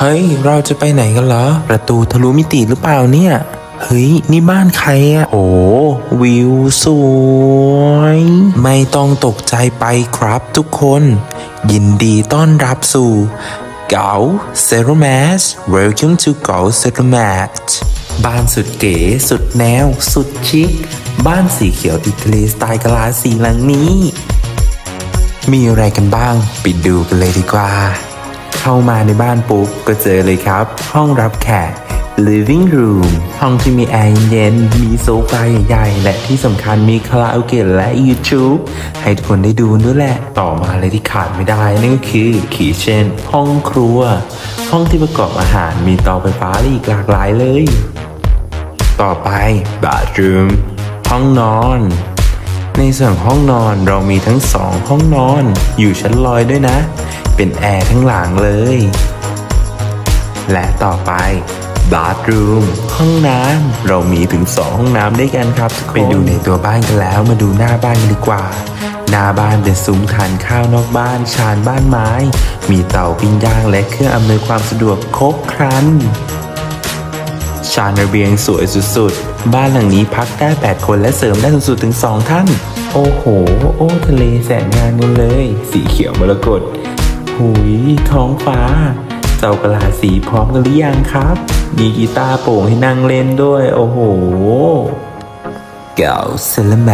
เฮ้ย เราจะไปไหนกันเหรอ ประตูทะลุมิติหรือเปล่าเนี่ย เฮ้ย นี่บ้านใครอะโอ้วิวสวย ไม่ต้องตกใจไปครับทุกคน ยินดีต้อนรับสู่เก๋าเซโรแมส Welcome to เก๋าเซโรแมสบ้านสุดเก๋สุดแนว สุดชิค บ้านสีเขียวติดทะเลสไตล์กะลาสีหลังนี้ มีอะไรกันบ้าง ไปดูกันเลยดีกว่า เข้ามาในบ้านปุ๊บ ก็เจอเลยครับ ห้องรับแขก living room ห้องที่มีแอร์เย็นๆมีโซฟาใหญ่ๆ และที่สำคัญมีคาราโอเกะและ YouTube ให้ทุกคนได้ดูด้วยแหละ ต่อมาเลยที่ขาดไม่ได้นั่นก็คือ kitchen ห้องครัว ห้องที่ประกอบอาหารมีเตาไฟฟ้าและอีกหลากหลายเลย ต่อไป bathroom ห้องนอนในส่วนห้องนอนเรามีทั้งสองห้องนอนอยู่ชั้นลอยด้วยนะ เป็นแอร์ทั้งหลังเลย และต่อไปบาร์รูมห้องน้ำเรามีถึงสองห้องน้ำด้วยกันครับทุกคนไปดูในตัวบ้านกันแล้วมาดูหน้าบ้านกันดีกว่า หน้าบ้านเป็นซุ้มทานข้าวนอกบ้านชานบ้านไม้ มีเตาปิ้งย่างและเครื่องอำนวยความสะดวกครบครันชานระเบียงสวยสุดๆ บ้านหลังนี้พักได้ 8 คนและเสริมได้สูงสุดถึง 2 ท่าน โอ้โห โอ้ทะเลแสนงามกันเลย สีเขียวมรกต หุยท้องฟ้า เจ้ากระลาสีพร้อมกันหรือยังครับ มีกีตาร์โปร่งให้นั่งเล่นด้วย โอ้โหเก่าเซลแม